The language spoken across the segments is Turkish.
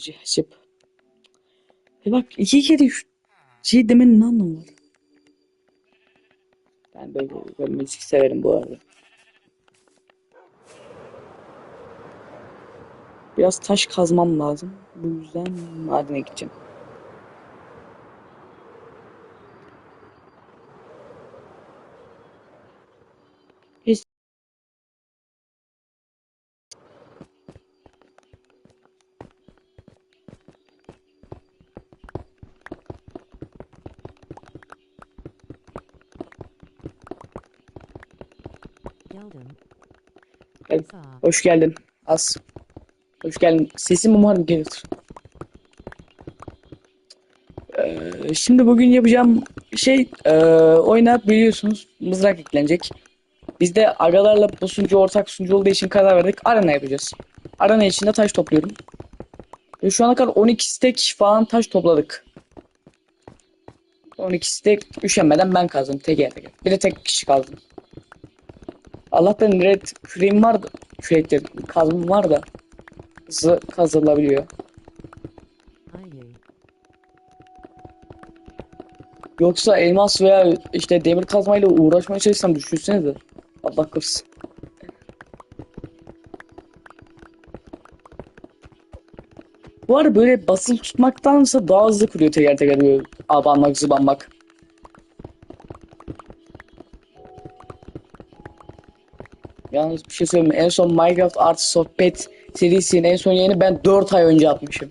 şey açıp. E bak iki kere şey demenin var? Ben böyle, böyle müzik severim bu arada. Biraz taş kazmam lazım. Bu yüzden madene gideceğim. Evet. Hoş geldin. As. Hoş geldin. Sesim umarım gelir. Ee, şimdi bugün yapacağım şey e, oyuna biliyorsunuz mızrak eklenecek. Biz de agalarla bu sunucu ortak sunucu olduğu için karar verdik. Arena yapacağız. Arena içinde taş topluyorum. Ve şu ana kadar 12 stek falan taş topladık. 12 stek üşenmeden ben kazdım teker teker. Bir de tek kişi kaldım. Allah'tan red küreğim var da kürekte kazmam var da hızlı kazılabiliyor. Yoksa elmas veya işte demir kazmayla uğraşmaya çalışsam düşünsenize. Allah korusun. Bu arada böyle basılı tutmaktansa daha hızlı kuruyor teker teker böyle abanmak zıbanmak. Yalnız bir şey söyleyeyim? En son Minecraft Artı Sohbet serisinin en son yayını ben 4 ay önce atmışım.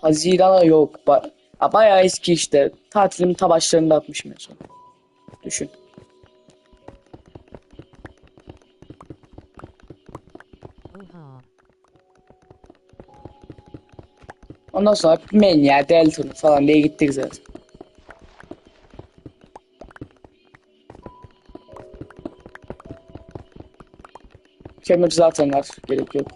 Haziran'a yok. Ba ya bayağı eski işte. Tatilimin ta başlarında atmışım en son. Düşün. Ondan sonra Menya, Delton falan diye gittik zaten. Kömür zaten var. Gerek yok.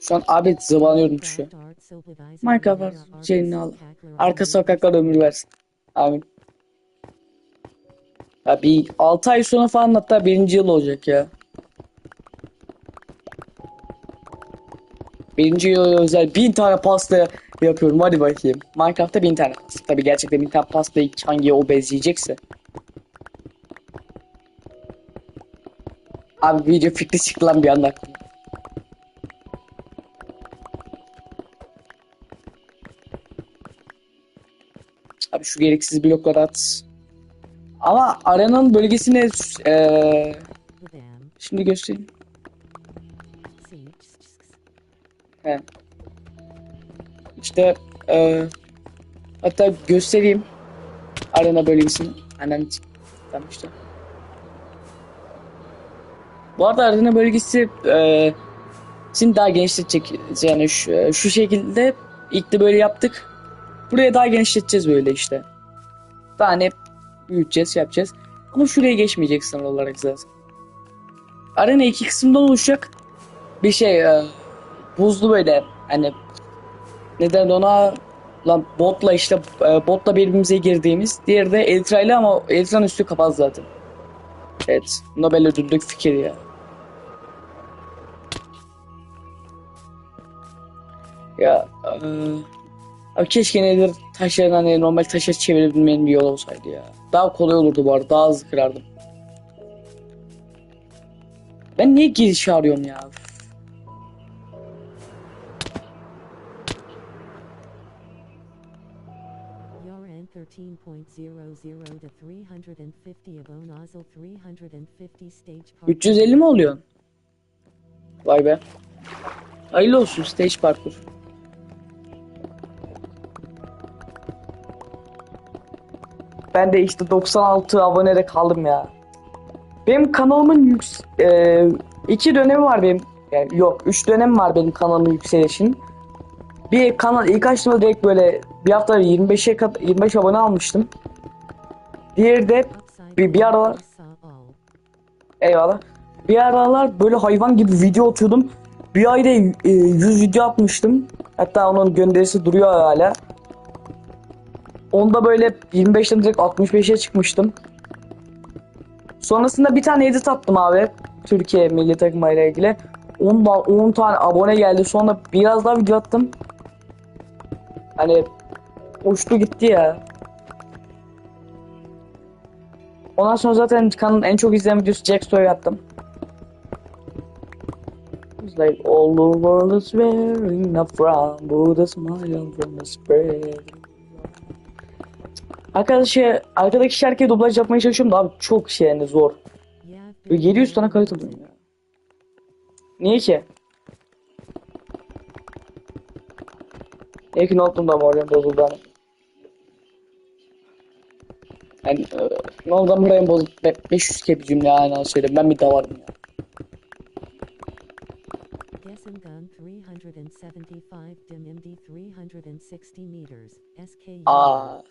Şu an abi zıvanıyorum şu. Minecraft var, şeyini al. Arka sokaklar ömür versin. Amin. Ya bir 6 ay sonra falan hatta birinci yıl olacak ya. Birinci yıl özel bin tane pasta yapıyorum hadi bakayım. Minecraft'ta bin tane. Tabi gerçekten bin tane pastayı hangi obez yiyecekse. Abi video fikri çıktı lan bir anda. Abi şu gereksiz blokları at. Ama arenanın bölgesine Bam. şimdi göstereyim. İşte eee hatta göstereyim arena bölgesini. Annen tamam işte. Bu arada arena bölgesi eee şimdi daha genişletecek yani şu, şu şekilde ilk de böyle yaptık. Buraya daha genişleteceğiz böyle işte. Daha ne büyüteceğiz, şey yapacağız. Ama şuraya geçmeyecek sınır olarak zaten. Arena iki kısımdan oluşacak. Bir şey e, buzlu böyle hani neden ona lan botla işte e, botla birbirimize girdiğimiz. Diğeri de Eltra ile ama Eltra'nın üstü kapalı zaten. Evet. Nobel ödüllük fikir ya. Ya e, keşke nedir taşların hani normal taşa çevirebilmenin bir yol olsaydı ya. Daha kolay olurdu bu arada. Daha hızlı kırardım. Ben niye giriş arıyorum ya? Yarn 13.00 to 350 of Onozzle 350 stage park. 350 mi oluyor? Vay be. Hayırlı olsun stage parkur. Ben de işte 96 abonede kaldım ya. Benim kanalımın yüks e, iki dönemi var benim. Yani yok, üç dönem var benim kanalımın yükselişinin. Bir kanal ilk açtığımda direkt böyle bir hafta 25'e kat 25 abone almıştım. Diğeri de bir- bir aralar-. Eyvallah. Bir aralar böyle hayvan gibi video atıyordum. Bir ayda e, 100 video atmıştım. Hatta onun gönderisi duruyor hala. onda böyle 25'ten direkt 65'e çıkmıştım. Sonrasında bir tane edit attım abi. Türkiye milli takımıyla ilgili. 10, 10 tane abone geldi. Sonra biraz daha video attım. Hani uçtu gitti ya. Ondan sonra zaten kanalın en çok izlenen videosu Jack Story attım. It's like all the world is wearing a frown, but a smile from the spread. Arkadaşı, arkadaki şarkıya dublaj yapmaya çalışıyorum da abi çok şey yani zor. Böyle been 700 tane kayıt alıyorum ya. Niye ki? Niye ki ne oldu da moralim bozuldu Yani e, ne oldu da moralim bozuldu. Be- 500 kere bir cümle aynen söyleyeyim. Ben bir davarım ya. Gesengun 375 DMMD 360 meters. SKU. Aa.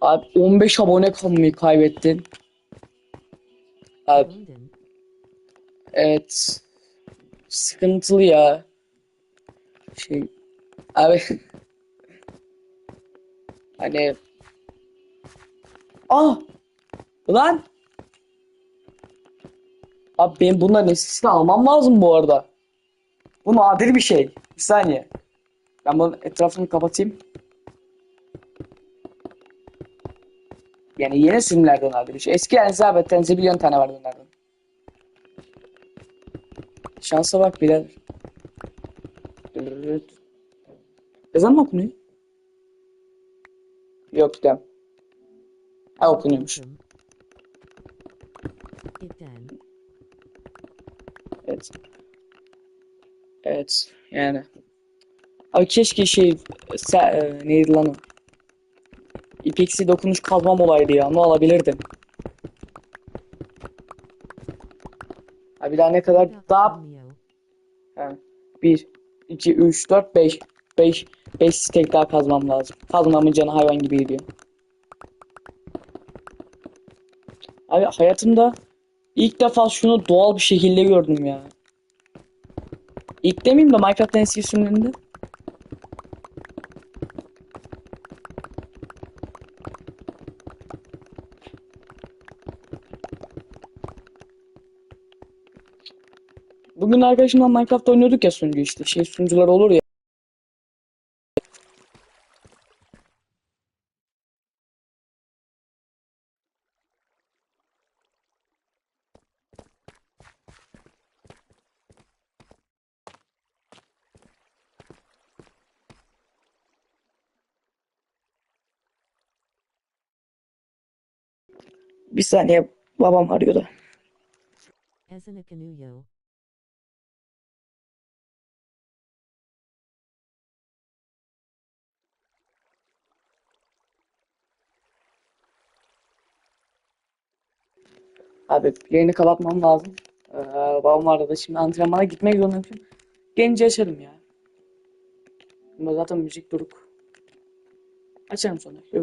Abi 15 abone kalmayı kaybettin. Abi evet. Sıkıntılı ya. Şey. Abi. hani. Ah. Lan. Abi benim bunların eskisini almam lazım bu arada. Bu nadir bir şey. Bir saniye. Ben bunun etrafını kapatayım. Yani yeni sürümlerden nadir bir şey. Eski Elizabeth'ten zibilyon tane vardı onlardan. Şansa bak birader. Ezan mı okunuyor? Yok dem. Ha okunuyormuş. Evet. Evet yani. Abi keşke şey e, neydi lan o? İpeksi dokunuş kazmam olaydı ya. Ne alabilirdim? Ha bir daha ne kadar? Daha. Ha, 1, 2, 3, 4, 5. 5, 5 steak daha kazmam lazım. Kazmamın canı hayvan gibi gidiyor. Abi hayatımda ilk defa şunu doğal bir şekilde gördüm ya. İlk demeyeyim de Minecraft'ın eski sürümlerinde. Bugün arkadaşımla Minecraft oynuyorduk ya sunucu işte. Şey sunucular olur ya. Bir saniye babam arıyordu. Ezenikanuyo. Abi yayını kapatmam lazım. Ee, babam aradı. Şimdi antrenmana gitmek zorundayım. Gelince açarım ya. Zaten müzik duruk. Açarım sonra. Görüşürüz.